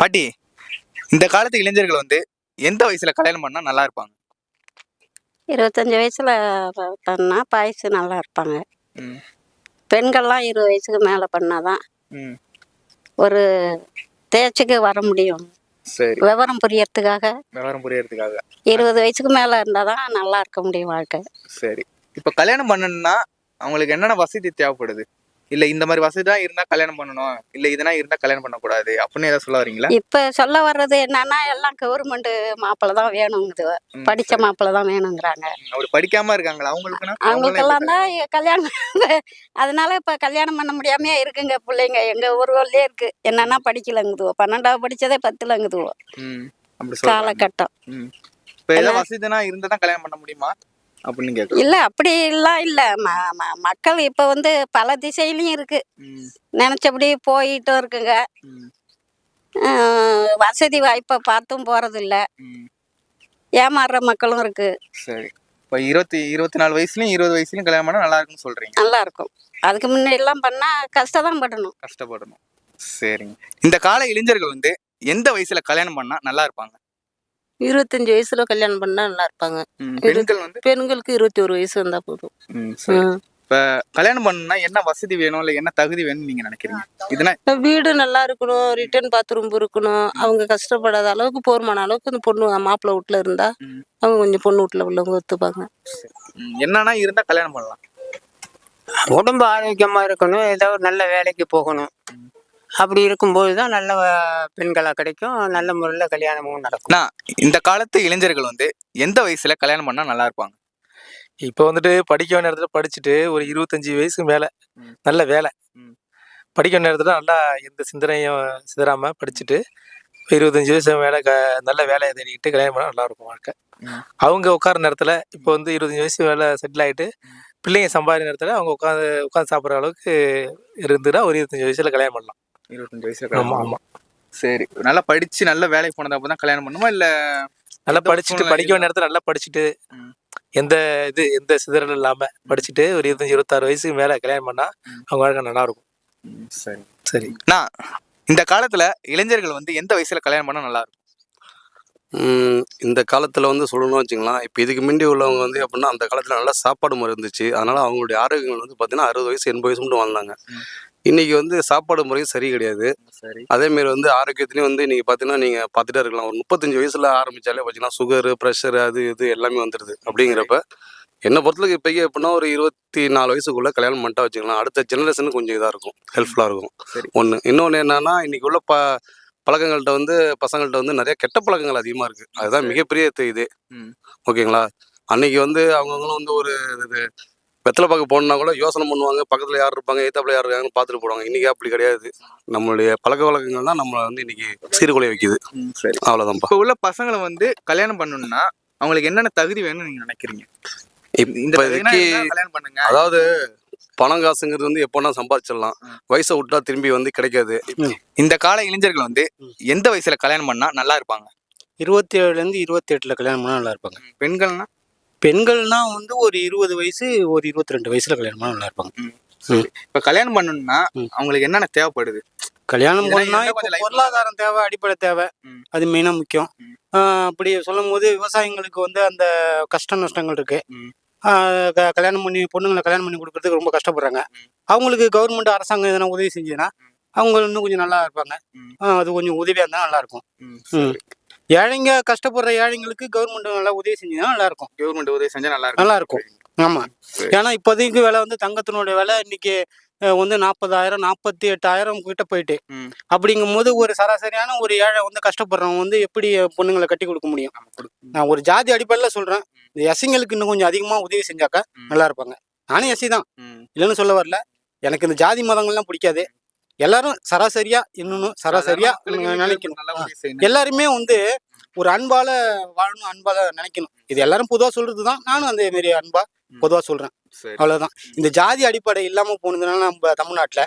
பாட்டி இந்த காலத்து இளைஞர்கள் வந்து எந்த வயசுல கல்யாணம் பண்ணா நல்லா இருப்பாங்க? இருபத்தஞ்சி வயசுல பண்ணா பாயசு நல்லா இருப்பாங்க. பெண்கள்லாம் இருபது வயசுக்கு மேலே பண்ணாதான் ஒரு தேய்ச்சிக்கு வர முடியும். சரி. விவரம் புரியறதுக்காக. விவரம் புரியறதுக்காக. இருபது வயசுக்கு மேலே இருந்தால் தான் நல்லா இருக்க முடியும் வாழ்க்கை. சரி. இப்ப கல்யாணம் பண்ணணும்னா அவங்களுக்கு என்னென்ன வசதி தேவைப்படுது? இல்ல இந்த மாதிரி வசதி தான் இருந்தா கல்யாணம் பண்ணணும். இல்ல இதெல்லாம் இருந்தா கல்யாணம் பண்ணக்கூடாது அப்படின்னு ஏதாவது சொல்ல வரீங்களா? இப்போ சொல்ல வர்றது என்னன்னா எல்லாம் கவர்மெண்ட் மாப்பிள்ளை தான் வேணுங்குது படித்த மாப்பிள்ளை தான் வேணுங்கிறாங்க. அப்படி படிக்காம இருக்காங்களா? அவங்களுக்குன்னா அவங்களுக்கெல்லாம் தான் கல்யாணம். அதனால இப்போ கல்யாணம் பண்ண முடியாமையே இருக்குங்க பிள்ளைங்க. எங்கள் ஊர்கள்லேயே இருக்கு. என்னன்னா படிக்கலங்குதுவோ. பன்னெண்டாவது படித்ததே பத்துலங்குதுவோ. காலகட்டம். இப்ப ஏதாவது வசதினா இருந்தா தான் கல்யாணம் பண்ண முடியுமா? அப்படின்னு கேட்கலாம் இல்ல அப்படி எல்லாம் இல்ல மக்கள் இப்ப வந்து பல திசையிலயும் இருக்கு. நினைச்சபடி போயிட்டும் இருக்குங்க. வசதி வாய்ப்பை பார்த்தும் போறது இல்ல ம். ஏமாறுற மக்களும் இருக்கு. சரி. இப்ப இருபத்தி இருபத்தி நாலு வயசுலயும் இருபது வயசுலயும் கல்யாணம் பண்ணா நல்லா இருக்கும்னு சொல்றீங்க. நல்லா இருக்கும் அதுக்கு முன்னாடி எல்லாம் பண்ணா கஷ்டம் படணும். கஷ்டப்படணும். சரிங்க. இந்த கால இளைஞர்கள் வந்து எந்த வயசுல கல்யாணம் பண்ணா நல்லா இருப்பாங்க? இருபத்தஞ்சு வயசுல கல்யாணம் பண்ணா நல்லா இருப்பாங்க. பெண்கள் வந்து? பெண்களுக்கு இருபத்தி ஒரு வயசு வந்தா போதும். இப்ப கல்யாணம் பண்ணணும்னா என்ன வசதி வேணும்? இல்ல என்ன தகுதி வேணும்னு நீங்க நினைக்கிறீங்க? இதுனா வீடு நல்லா இருக்கணும் ரிட்டர்ன் பாத்ரூம் இருக்கணும். அவங்க கஷ்டப்படாத அளவுக்கு போர்மான அளவுக்கு அந்த பொண்ணு மாப்பிள்ளை வீட்டுல இருந்தா. அவங்க கொஞ்சம் பொண்ணு வீட்டுல உள்ளவங்க ஒத்துப்பாங்க. என்னன்னா இருந்தா கல்யாணம் பண்ணலாம். உடம்பு ஆரோக்கியமாக இருக்கணும். ஏதோ ஒரு நல்ல வேலைக்கு போகணும். அப்படி இருக்கும்போது தான் நல்ல பெண்களாக கிடைக்கும். நல்ல முறையில் கல்யாணமும் நடக்கும். நான் இந்த காலத்து இளைஞர்கள் வந்து எந்த வயசுல கல்யாணம் பண்ணா நல்லா இருப்பாங்க? இப்போ வந்துட்டு படிக்க வேண்டிய இடத்துல படிச்சுட்டு ஒரு இருபத்தஞ்சி வயசுக்கு மேலே. நல்ல வேலை. படிக்க வேண்டிய இடத்துல நல்லா எந்த சிந்தனையும் சிதறாம படிச்சுட்டு இருபத்தஞ்சி வயசு மேலே க நல்ல வேலையை தேடிக்கிட்டு கல்யாணம் பண்ணால் நல்லா இருக்கும் வாழ்க்கை. அவங்க உட்கார நேரத்தில் இப்போ வந்து இருபத்தஞ்சி வயசு மேலே செட்டில் ஆகிட்டு பிள்ளைங்க சம்பாதி நேரத்தில் அவங்க உட்காந்து உட்காந்து சாப்பிட்ற அளவுக்கு இருந்துன்னா ஒரு இருபத்தஞ்சி வயசுல கல்யாணம் பண்ணலாம். இருபத்தஞ்சு வயசுல பண்ணலாம். ஆமாம் சரி நல்லா படிச்சு நல்ல வேலைக்கு போனது அப்பதான் கல்யாணம் பண்ணுமா இல்ல நல்லா எந்த படிச்சுட்டு? படிக்க வேண்டிய இடத்துல நல்லா படிச்சுட்டு. எந்த இது எந்த சிதறலும் இல்லாம படிச்சுட்டு ஒரு இருபத்தஞ்சி இருபத்தாறு வயசுக்கு மேல கல்யாணம் பண்ணா. அவங்க வாழ்க்கை நல்லா இருக்கும் சரி சரி நான் இந்த காலத்துல இளைஞர்கள் வந்து எந்த வயசுல கல்யாணம் பண்ணா நல்லா இருக்கும் ம், இந்த காலத்தில் வந்து சொல்லணும்னு வச்சுங்களேன் இப்போ இதுக்கு முந்தி உள்ளவங்க வந்து எப்படின்னா அந்த காலத்தில் நல்லா சாப்பாடு முறை இருந்துச்சு அதனால் அவங்களுடைய ஆரோக்கியங்கள் வந்து பார்த்தீங்கன்னா அறுபது வயசு எண்பது வயசு மட்டும் வாழ்ந்தாங்க. இன்னைக்கு வந்து சாப்பாடு முறையும் சரி கிடையாது. அதேமாரி வந்து ஆரோக்கியத்துலேயும் வந்து நீங்கள் பார்த்தீங்கன்னா நீங்கள் பார்த்துட்டே இருக்கலாம். ஒரு முப்பத்தஞ்சு வயசில் ஆரம்பித்தாலே பார்த்தீங்கன்னா சுகரு ப்ரெஷர் அது இது எல்லாமே வந்துடுது அப்படிங்கிறப்ப என்னை பொறுத்தளவுக்கு இப்போக்கே எப்படின்னா ஒரு இருபத்தி நாலு வயசுக்குள்ளே கல்யாணம் பண்ணிட்டா வச்சுக்கலாம் அடுத்த ஜெனரேஷனுக்கு கொஞ்சம் இதாக இருக்கும். ஹெல்ப்ஃபுல்லாக இருக்கும். ஒன்று இன்னொன்று என்னன்னா இன்னைக்கு உள்ள ப பழக்கங்கள்ட்ட வந்து பசங்கள்ட்ட வந்து நிறைய கெட்ட பழக்கங்கள் அதிகமாக இருக்குது அதுதான் மிகப்பெரிய இது. ஓகேங்களா? அன்னைக்கு வந்து அவங்கவுங்களும் வந்து ஒரு இது வெத்தலை பார்க்க போகணுன்னா கூட யோசனை பண்ணுவாங்க. பக்கத்தில் யார் இருப்பாங்க ஏத்தாப்புல யார் இருக்காங்கன்னு பார்த்துட்டு போடுவாங்க. இன்னைக்கு அப்படி கிடையாது. நம்மளுடைய பழக்க வழக்கங்கள் தான் நம்மளை வந்து இன்னைக்கு சீர்குலைய வைக்குது. சரி. அவ்வளோதான்ப்பா இப்ப உள்ள பசங்களை வந்து கல்யாணம் பண்ணணும்னா அவங்களுக்கு என்னென்ன தகுதி வேணும்னு நீங்க நினைக்கிறீங்க? இப்போதைக்கு கல்யாணம் பண்ணுங்க. அதாவது பணம் காசுங்கிறது வந்து எப்போனா சம்பாதிச்சிடலாம். வயசை விட்டா திரும்பி வந்து கிடைக்காது. இந்த கால இளைஞர்கள் வந்து எந்த வயசுல கல்யாணம் பண்ணா நல்லா இருப்பாங்க? இருபத்தி ஏழுலேருந்து இருபத்தி எட்டில் கல்யாணம் பண்ணால் நல்லா இருப்பாங்க. பெண்கள்னா? பெண்கள்னா வந்து ஒரு இருபது வயசு ஒரு இருபத்தி ரெண்டு வயசுல கல்யாணம் பண்ணால் நல்லா இருப்பாங்க. இப்ப கல்யாணம் பண்ணணும்னா. அவங்களுக்கு என்னென்ன தேவைப்படுது? கல்யாணம் பண்ணா இருந்தா பொருளாதாரம் தேவை அடிப்படை தேவை. அது மெயினாக முக்கியம். அப்படி சொல்லும் போது விவசாயிங்களுக்கு வந்து அந்த கஷ்ட நஷ்டங்கள் இருக்கு. கல்யாணம் பண்ணி பொண்ணுங்களை கல்யாணம் பண்ணி கொடுக்கறதுக்கு ரொம்ப கஷ்டப்படுறாங்க. அவங்களுக்கு கவர்மெண்ட் அரசாங்கம் எதனா உதவி செஞ்சதுன்னா அவங்க இன்னும் கொஞ்சம் நல்லா இருப்பாங்க. அது கொஞ்சம் உதவியாக இருந்தால் நல்லா இருக்கும். ஏழைங்க கஷ்டப்படுற ஏழைங்களுக்கு கவர்மெண்ட் நல்லா உதவி செஞ்சதுன்னா நல்லா இருக்கும் கவர்மெண்ட் உதவி செஞ்சா நல்லா இருக்கும் நல்லா இருக்கும் ஆமா. ஏன்னா இப்போதைக்கு விலை வந்து தங்கத்தினுடைய விலை இன்னைக்கு வந்து நாற்பதாயிரம் நாற்பத்தி எட்டாயிரம் கிட்ட போயிட்டு. அப்படிங்கும் போது ஒரு சராசரியான ஒரு ஏழை வந்து கஷ்டப்படுறவங்க வந்து எப்படி பொண்ணுங்களை கட்டி கொடுக்க முடியும். நான் ஒரு ஜாதி அடிப்படையில் சொல்றேன். இந்த எஸ்சிங்களுக்கு இன்னும் கொஞ்சம் அதிகமா உதவி செஞ்சாக்கா. நல்லா இருப்பாங்க. நானும் எஸ்சி தான். இல்லைன்னு சொல்ல வரல. எனக்கு இந்த ஜாதி மதங்கள்லாம் பிடிக்காது. எல்லாரும் சராசரியா இன்னொன்னு சராசரியா நினைக்கணும். எல்லாருமே வந்து ஒரு அன்பால வாழணும் அன்பால நினைக்கணும். இது எல்லாரும் பொதுவா சொல்றது தான் நானும் அந்த மாரி அன்பா. பொதுவா சொல்றேன். அவ்வளவுதான். இந்த ஜாதி அடிப்படை இல்லாம போனதுனால நம்ம தமிழ்நாட்டுல.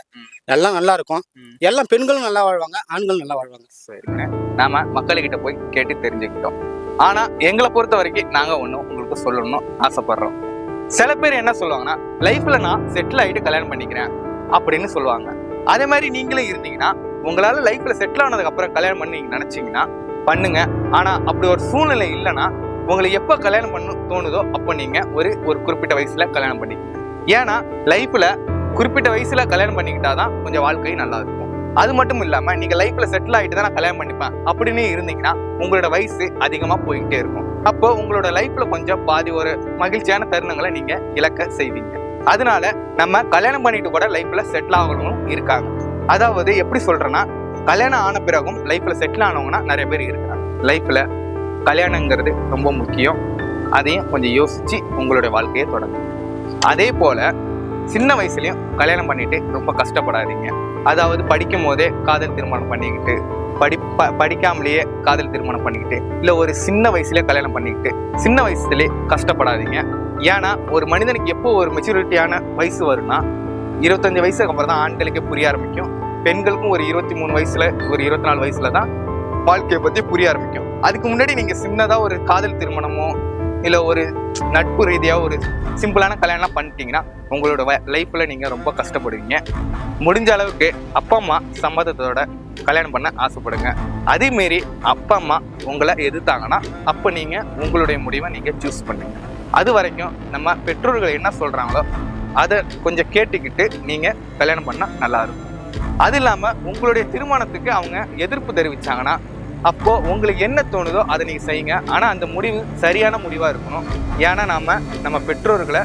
எல்லாம் நல்லா இருக்கும். எல்லாம் பெண்களும் நல்லா வாழ்வாங்க ஆண்களும் நல்லா வாழ்வாங்க. சரிங்க. நாம மக்கள்கிட்ட போய் கேட்டு தெரிஞ்சுக்கிட்டோம். ஆனா எங்களை பொறுத்த வரைக்கும் நாங்க ஒண்ணு உங்களுக்கு சொல்லணும்னு ஆசைப்படுறோம். சில பேர் என்ன சொல்லுவாங்கன்னா லைஃப்ல நான் செட்டில் ஆயிட்டு கல்யாணம் பண்ணிக்கிறேன் அப்படின்னு சொல்லுவாங்க. அதே மாதிரி நீங்களும் இருந்தீங்கன்னா உங்களால லைஃப்ல செட்டில் ஆனதுக்கு அப்புறம் கல்யாணம் பண்ணி நீங்க நினைச்சீங்கன்னா பண்ணுங்க. ஆனா அப்படி ஒரு சூழ்நிலை இல்லைன்னா உங்களை எப்போ கல்யாணம் பண்ண தோணுதோ அப்போ நீங்க ஒரு ஒரு குறிப்பிட்ட வயசுல கல்யாணம் பண்ணிக்கங்க. ஏன்னா லைஃப்ல குறிப்பிட்ட வயசுல கல்யாணம் பண்ணிக்கிட்டாதான் கொஞ்சம் வாழ்க்கை நல்லா இருக்கும். அது மட்டும் இல்லாம நீங்க லைஃப்ல செட்டில் ஆகிட்டு தான் நான் கல்யாணம் பண்ணிப்பேன். அப்படின்னு இருந்தீங்கன்னா உங்களோட வயசு அதிகமா போயிட்டே இருக்கும். அப்போ உங்களோட லைஃப்ல கொஞ்சம் பாதி ஒரு மகிழ்ச்சியான தருணங்களை நீங்க இழக்க செய்வீங்க. அதனால நம்ம கல்யாணம் பண்ணிட்டு கூட லைஃப்ல செட்டில் ஆகணும் இருக்காங்க. அதாவது எப்படி சொல்றேன்னா கல்யாணம் ஆன பிறகும் லைஃப்பில் செட்டில் ஆனவங்கன்னா நிறைய பேர் இருக்கிறாங்க. லைஃப்பில் கல்யாணங்கிறது ரொம்ப முக்கியம். அதையும் கொஞ்சம் யோசித்து உங்களுடைய வாழ்க்கையை தொடங்கும் அதே போல் சின்ன வயசுலேயும் கல்யாணம் பண்ணிட்டு ரொம்ப கஷ்டப்படாதீங்க. அதாவது படிக்கும் போதே காதல் திருமணம் பண்ணிக்கிட்டு படி ப படிக்காமலேயே காதல் திருமணம் பண்ணிக்கிட்டு இல்லை ஒரு சின்ன வயசுலேயே கல்யாணம் பண்ணிக்கிட்டு சின்ன வயசுலேயே கஷ்டப்படாதீங்க. ஏன்னா ஒரு மனிதனுக்கு எப்போ ஒரு மெச்சூரிட்டியான வயசு வரும்னா இருபத்தஞ்சு வயசுக்கு அப்புறம் தான் ஆண்களுக்கே புரிய ஆரம்பிக்கும். பெண்களுக்கும் ஒரு இருபத்தி மூணு வயசுல ஒரு இருபத்தி நாலு வயசுல தான் வாழ்க்கையை பத்தி புரிய ஆரம்பிக்கும். அதுக்கு முன்னாடி நீங்க சின்னதா ஒரு காதல் திருமணமோ இல்ல ஒரு நட்பு ரீதியா ஒரு சிம்பிளான கல்யாணம் பண்ணிட்டீங்கன்னா உங்களோட லைஃப்ல நீங்க ரொம்ப கஷ்டப்படுவீங்க. முடிஞ்ச அளவுக்கு அப்பா அம்மா சம்மதத்தோட கல்யாணம் பண்ண ஆசைப்படுங்க. அதே மாரி அப்பா அம்மா உங்களை எதிர்த்தாங்கன்னா அப்போ நீங்க உங்களுடைய முடிவை நீங்க சூஸ் பண்ணுங்க. அது வரைக்கும் நம்ம பெற்றோர்கள் என்ன சொல்றாங்களோ அதை கொஞ்சம் கேட்டுக்கிட்டு நீங்க கல்யாணம் பண்ணால் நல்லா இருக்கும். அது இல்லாமல் உங்களுடைய திருமணத்துக்கு அவங்க எதிர்ப்பு தெரிவித்தாங்கன்னா அப்போது உங்களுக்கு என்ன தோணுதோ அதை நீங்கள் செய்யுங்க. ஆனால் அந்த முடிவு சரியான முடிவாக இருக்கணும். ஏன்னா நாம் நம்ம பெற்றோர்களை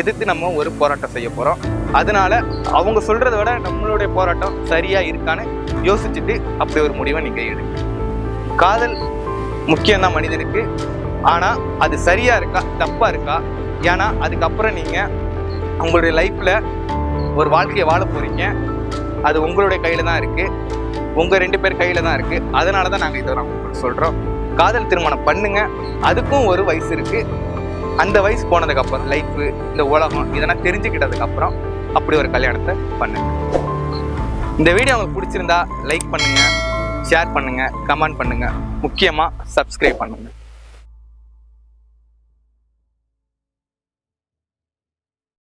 எதிர்த்து நம்ம ஒரு போராட்டம் செய்ய போகிறோம் அதனால அவங்க சொல்கிறத விட நம்மளுடைய போராட்டம் சரியாக இருக்கான்னு யோசிச்சுட்டு அப்படி ஒரு முடிவை நீங்கள் எடுங்க காதல் முக்கியம்தான் மனிதனுக்கு. ஆனால் அது சரியாக இருக்கா? தப்பாக இருக்கா? ஏன்னா அதுக்கப்புறம் நீங்கள் உங்களுடைய லைஃப்பில் ஒரு வாழ்க்கையை வாழ போகிறீங்க அது உங்களுடைய கையில தான் இருக்கு. உங்க ரெண்டு பேர் கையில தான் இருக்கு. அதனால தான் நாங்கள் இதை உங்களுக்கு சொல்றோம். காதல் திருமணம் பண்ணுங்க. அதுக்கும் ஒரு வயசு இருக்கு. அந்த வயசு போனதுக்கு அப்புறம் லைஃப் இந்த உலகம் இதெல்லாம் தெரிஞ்சுக்கிட்டதுக்கு அப்புறம் அப்படி ஒரு கல்யாணத்தை பண்ணுங்க. இந்த வீடியோ உங்களுக்கு பிடிச்சிருந்தா லைக் பண்ணுங்க ஷேர் பண்ணுங்க கமெண்ட் பண்ணுங்க. முக்கியமா சப்ஸ்கிரைப் பண்ணுங்க.